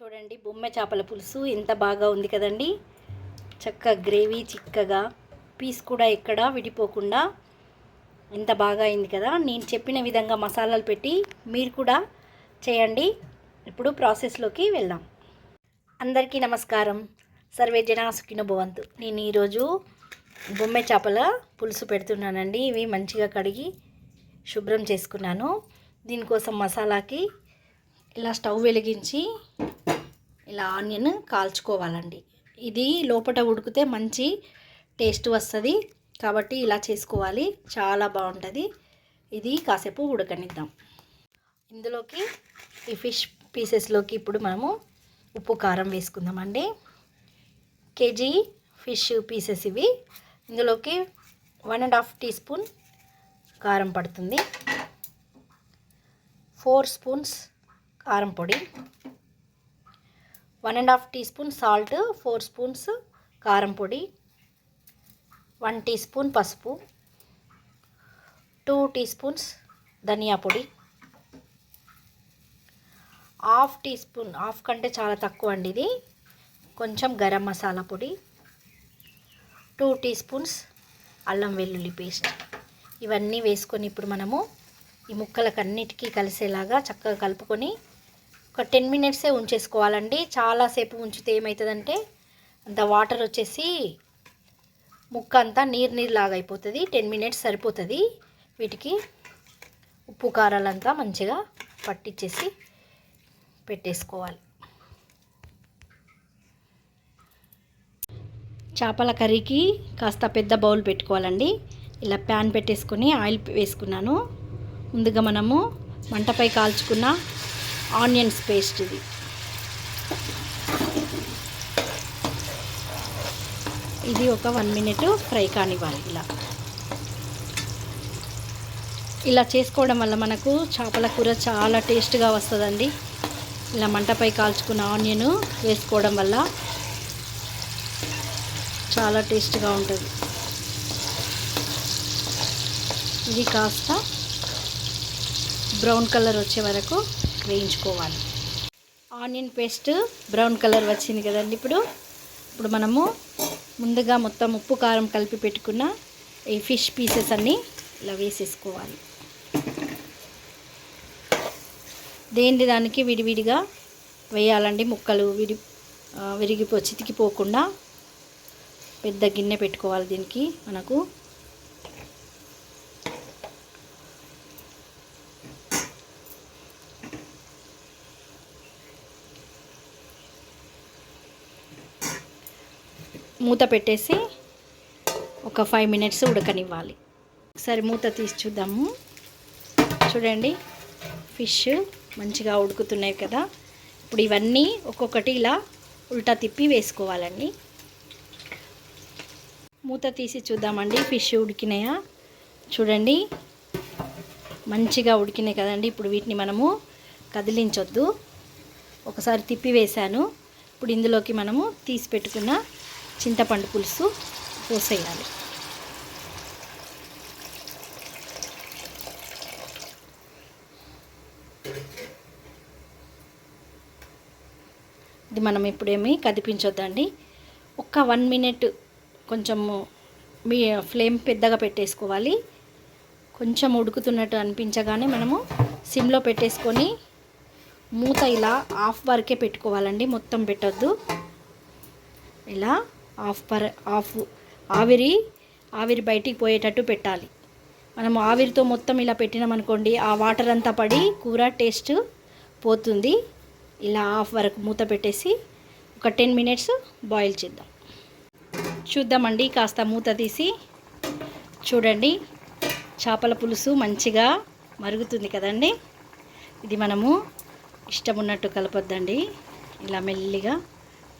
చూడండి బొమ్మ చేపల పులుసు. ఎంత బాగా ఉంది కదండి. చక్క గ్రేవీ చిక్కగా. పీస్ కూడా ఎక్కడ విడిపోకుండా ఎంత బాగా అయింది కదా. నేను చెప్పిన విధంగా మసాలాలు పెట్టి మీరు కూడా చేయండి. ఇప్పుడు ప్రాసెస్లోకి వెళ్దాం. అందరికీ నమస్కారం. సర్వే జనా సుఖిన భవంతు. నేను ఈరోజు బొమ్మె చేపల పులుసు పెడుతున్నానండి. ఇవి మంచిగా కడిగి శుభ్రం చేసుకున్నాను. దీనికోసం మసాలాకి ఇలా స్టవ్ వెలిగించి ఇలా ఆనియన్ కాల్చుకోవాలండి. ఇది లోపల ఉడికితే మంచి టేస్ట్ వస్తుంది. కాబట్టి ఇలా చేసుకోవాలి. చాలా బాగుంటుంది. ఇది కాసేపు ఉడకనిద్దాం. ఇందులోకి ఈ ఫిష్ పీసెస్లోకి ఇప్పుడు మనము ఉప్పు కారం వేసుకుందామండి. కేజీ ఫిష్ పీసెస్ ఇవి. ఇందులోకి one and half teaspoon కారం పడుతుంది. ఫోర్ స్పూన్స్ కారం పొడి. One and half teaspoon salt four spoons కారం పొడి. వన్ టీ స్పూన్ పసుపు. టూ టీ స్పూన్స్ ధనియా పొడి. హాఫ్ టీ స్పూన్ హాఫ్ కంటే చాలా తక్కువ అండి ఇది. కొంచెం గరం మసాలా పొడి. టూ టీ స్పూన్స్ అల్లం వెల్లుల్లి పేస్ట్. ఇవన్నీ వేసుకొని ఇప్పుడు మనము ఈ ముక్కలకు అన్నిటికీ కలిసేలాగా చక్కగా కలుపుకొని ఒక టెన్ మినిట్సే ఉంచేసుకోవాలండి. చాలాసేపు ఉంచితే ఏమవుతుందంటే అంత వాటర్ వచ్చేసి ముక్క అంతా నీరు నీరు లాగా అయిపోతుంది. టెన్ మినిట్స్ సరిపోతుంది. వీటికి ఉప్పు కారాలంతా మంచిగా పట్టించేసి పెట్టేసుకోవాలి. చేపల కర్రీకి కాస్త పెద్ద బౌల్ పెట్టుకోవాలండి. ఇలా ప్యాన్ పెట్టేసుకొని ఆయిల్ వేసుకున్నాను. ముందుగా మనము మంటపై కాల్చుకున్న ఆనియన్స్ పేస్ట్ ఇది. ఇది ఒక వన్ మినిట్ ఫ్రై కానివ్వాలి ఇలా. ఇలా చేసుకోవడం వల్ల మనకు చేపల కూర చాలా టేస్ట్గా వస్తుందండి. ఇలా మంటపై కాల్చుకున్న ఆనియన్ వేసుకోవడం వల్ల చాలా టేస్ట్గా ఉంటుంది. ఇది కాస్త బ్రౌన్ కలర్ వచ్చే వరకు వేయించుకోవాలి. ఆనియన్ పేస్ట్ బ్రౌన్ కలర్ వచ్చింది కదండి ఇప్పుడు. ఇప్పుడు మనము ముందుగా మొత్తం ఉప్పు కారం కలిపి పెట్టుకున్న ఈ ఫిష్ పీసెస్ అన్నీ ఇలా వేసేసుకోవాలి. దేని దానికి విడివిడిగా వేయాలండి. ముక్కలు విడి విరిగిపో చితికిపోకుండా పెద్ద గిన్నె పెట్టుకోవాలి దీనికి. మనకు మూత పెట్టేసి ఒక ఫైవ్ మినిట్స్ ఉడకనివ్వాలి. ఒకసారి మూత తీసి చూద్దాము. చూడండి ఫిష్ మంచిగా ఉడుకుతున్నాయి కదా. ఇప్పుడు ఇవన్నీ ఒక్కొక్కటి ఇలా ఉల్టా తిప్పి వేసుకోవాలండి. మూత తీసి చూద్దామండి ఫిష్ ఉడికినాయా? చూడండి మంచిగా ఉడికినాయి కదండి. ఇప్పుడు వీటిని మనము కదిలించొద్దు. ఒకసారి తిప్పి వేశాను. ఇప్పుడు ఇందులోకి మనము తీసి పెట్టుకున్న చింతపండు పులుసు పోసేయాలి. ఇది మనం ఇప్పుడేమి కదిపించొద్దండి. ఒక్క వన్ మినిట్ కొంచెము మీ ఫ్లేమ్ పెద్దగా పెట్టేసుకోవాలి. కొంచెం ఉడుకుతున్నట్టు అనిపించగానే మనము సిమ్లో పెట్టేసుకొని మూత ఇలా హాఫ్ వరకే పెట్టుకోవాలండి. మొత్తం పెట్టొద్దు. ఇలా హాఫ్ పర్ హాఫ్ ఆవిరి ఆవిరి బయటికి పోయేటట్టు పెట్టాలి. మనం ఆవిరితో మొత్తం ఇలా పెట్టినామనుకోండి ఆ వాటర్ అంతా పడి కూర టేస్ట్ పోతుంది. ఇలా హాఫ్ వరకు మూత పెట్టేసి ఒక టెన్ మినిట్స్ బాయిల్ చేద్దాం. చూద్దామండి కాస్త మూత తీసి చూడండి. చేపల పులుసు మంచిగా మరుగుతుంది కదండి. ఇది మనము ఇష్టం ఉన్నట్టు కలపొద్దండి. ఇలా మెల్లిగా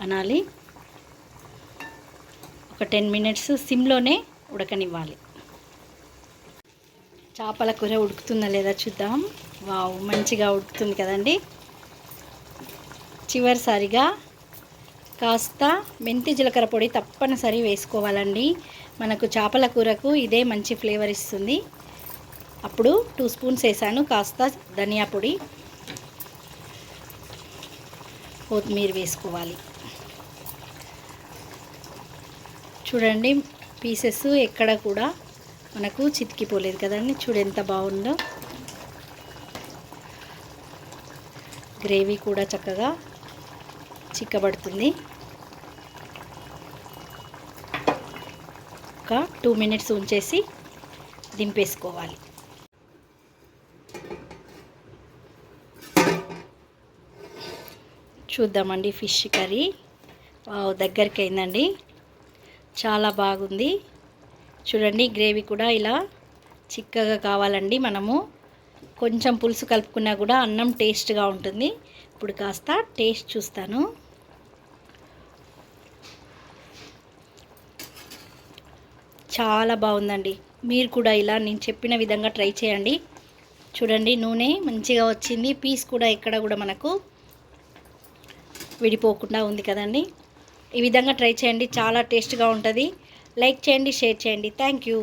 అనాలి. ఒక టెన్ మినిట్స్ సిమ్లోనే ఉడకనివ్వాలి. చేపల కూర ఉడుకుతుందా లేదా చూద్దాం. వావ్ మంచిగా ఉడుకుతుంది కదండి. చివరిసారిగా కాస్త మెంతి జీలకర్ర పొడి తప్పనిసరి వేసుకోవాలండి. మనకు చేపల కూరకు ఇదే మంచి ఫ్లేవర్ ఇస్తుంది. అప్పుడు టూ స్పూన్స్ వేసాను కాస్త ధనియా పొడి కొత్తిమీర వేసుకోవాలి. చూడండి పీసెస్ ఎక్కడ కూడా మనకు చితికిపోలేదు కదండి. చూడు ఎంత బాగుందో. గ్రేవీ కూడా చక్కగా చిక్కబడుతుంది. ఒక టూ మినిట్స్ ఉంచేసి దింపేసుకోవాలి. చూద్దామండి ఫిష్ కర్రీ వావ్, దగ్గరికి అయిందండి. చాలా బాగుంది. చూడండి గ్రేవీ కూడా ఇలా చిక్కగా కావాలండి మనము. కొంచెం పులుసు కలుపుకున్నా కూడా అన్నం టేస్ట్గా ఉంటుంది. ఇప్పుడు కాస్త టేస్ట్ చూస్తాను. చాలా బాగుందండి. మీరు కూడా ఇలా నేను చెప్పిన విధంగా ట్రై చేయండి. చూడండి నూనె మంచిగా వచ్చింది. పీస్ కూడా ఎక్కడ కూడా మనకు విడిపోకుండా ఉంది కదండి. ఈ విధంగా ట్రై చేయండి. చాలా టేస్ట్గా ఉంటుంది. లైక్ చేయండి షేర్ చేయండి. Thank you